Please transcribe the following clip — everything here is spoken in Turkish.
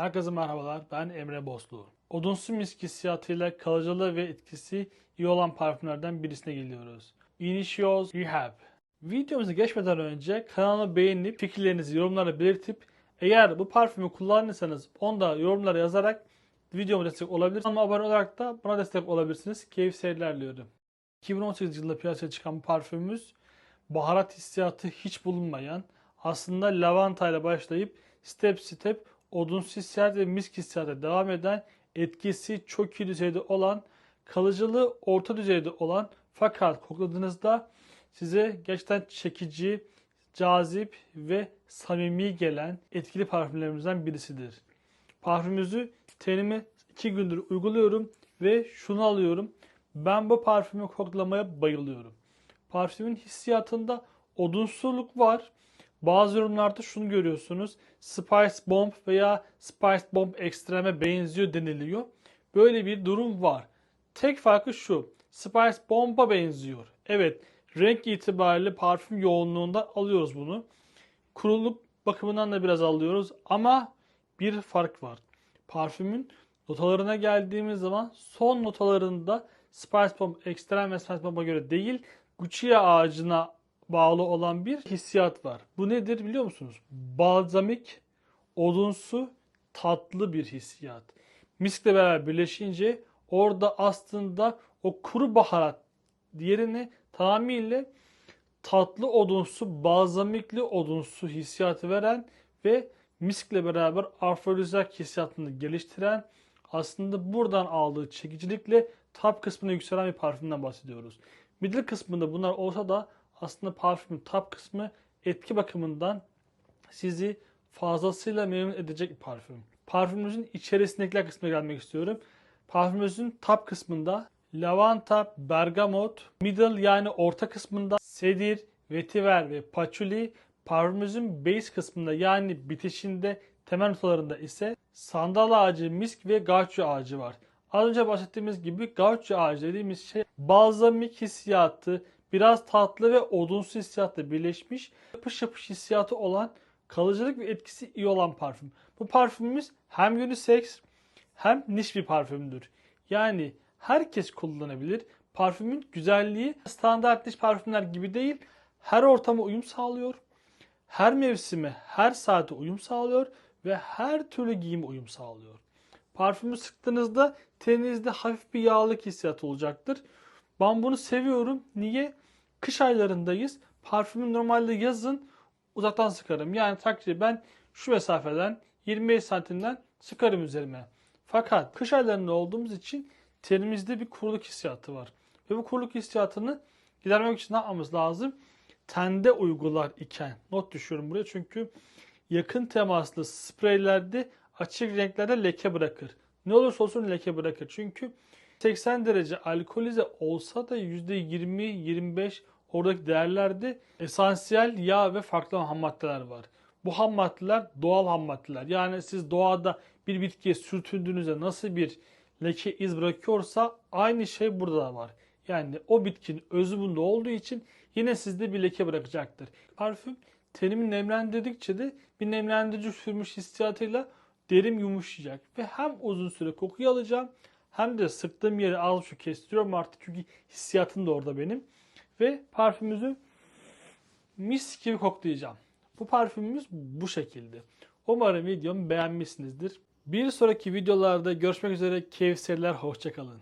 Herkese merhabalar, ben Emre Boslu. Odunsu misk hissiyatıyla kalıcılığı ve etkisi iyi olan parfümlerden birisine geliyoruz. Initios Rehab. Videomuza geçmeden önce kanalı beğenip fikirlerinizi yorumlara belirtip eğer bu parfümü kullandıysanız onu da yorumlara yazarak videoma destek olabilirsiniz. Kanalıma abone olarak da buna destek olabilirsiniz. Keyif seyirler diliyorum. 2018 yılında piyasaya çıkan bu parfümümüz baharat hissiyatı hiç bulunmayan aslında lavanta ile başlayıp step step odunsu hissiyat ve misk hissiyatı devam eden etkisi çok iyi düzeyde olan kalıcılığı orta düzeyde olan fakat kokladığınızda size gerçekten çekici, cazip ve samimi gelen etkili parfümlerimizden birisidir. Parfümümüzü tenime 2 gündür uyguluyorum ve şunu alıyorum. Ben bu parfümü koklamaya bayılıyorum. Parfümün hissiyatında odunsuluk var. Bazı yorumlarda şunu görüyorsunuz. Spice Bomb veya Spice Bomb Extreme'e benziyor deniliyor. Böyle bir durum var. Tek farkı şu. Spice Bomb'a benziyor. Evet, renk itibariyle parfüm yoğunluğundan alıyoruz bunu. Kuruluk bakımından da biraz alıyoruz ama bir fark var. Parfümün notalarına geldiğimiz zaman son notalarında Spice Bomb Extreme ve Spice Bomb'a göre değil, Guccia ağacına bağlı olan bir hissiyat var. Bu nedir biliyor musunuz? Balzamik, odunsu, tatlı bir hissiyat. Miskle beraber birleşince orada aslında o kuru baharat yerine tamamıyla tatlı odunsu, balzamikli odunsu hissiyatı veren ve miskle beraber afrodizyak hissiyatını geliştiren aslında buradan aldığı çekicilikle top kısmına yükselen bir parfümden bahsediyoruz. Middle kısmında bunlar olsa da aslında parfümün top kısmı etki bakımından sizi fazlasıyla memnun edecek bir parfüm. Parfümümüzün içerisindekiler kısmına gelmek istiyorum. Parfümümüzün top kısmında lavanta, bergamot, middle yani orta kısmında sedir, vetiver ve patchouli, parfümümüzün base kısmında yani bitişinde temel notalarında ise sandal ağacı, misk ve gaucho ağacı var. Az önce bahsettiğimiz gibi gaucho ağacı dediğimiz şey balzamik hissiyatı, biraz tatlı ve odunsu hissiyatla birleşmiş, yapış yapış hissiyatı olan kalıcılık ve etkisi iyi olan parfüm. Bu parfümümüz hem unisex hem niş bir parfümdür. Yani herkes kullanabilir. Parfümün güzelliği standart diş parfümler gibi değil. Her ortama uyum sağlıyor. Her mevsime, her saate uyum sağlıyor ve her türlü giyime uyum sağlıyor. Parfümü sıktığınızda teninizde hafif bir yağlık hissiyatı olacaktır. Ben bunu seviyorum. Niye? Kış aylarındayız. Parfümü normalde yazın uzaktan sıkarım. Yani takriben ben şu mesafeden 25 santimden sıkarım üzerime. Fakat kış aylarında olduğumuz için tenimizde bir kuruluk hissiyatı var. Ve bu kuruluk hissiyatını gidermek için ne yapmamız lazım? Tende uygular iken not düşüyorum buraya çünkü yakın temaslı spreylerde açık renklerde leke bırakır. Ne olursa olsun leke bırakır. Çünkü 80 derece alkolize olsa da %20-25 oradaki değerlerde esansiyel yağ ve farklı ham maddeler var. Bu ham maddeler doğal ham maddeler. Yani siz doğada bir bitkiye sürtündüğünüzde nasıl bir leke iz bırakıyorsa aynı şey burada da var. Yani o bitkinin özü bunda olduğu için yine sizde bir leke bırakacaktır. Parfüm tenimi nemlendirdikçe de bir nemlendirici sürmüş hissiyatıyla derim yumuşayacak. Ve hem uzun süre kokuyu alacağım hem de sıktığım yeri az şu kestiriyorum artık çünkü hissiyatım da orada benim. Ve parfümümüzü mis gibi koklayacağım. Bu parfümümüz bu şekilde. Umarım videomu beğenmişsinizdir. Bir sonraki videolarda görüşmek üzere. Seyirler. Hoşçakalın.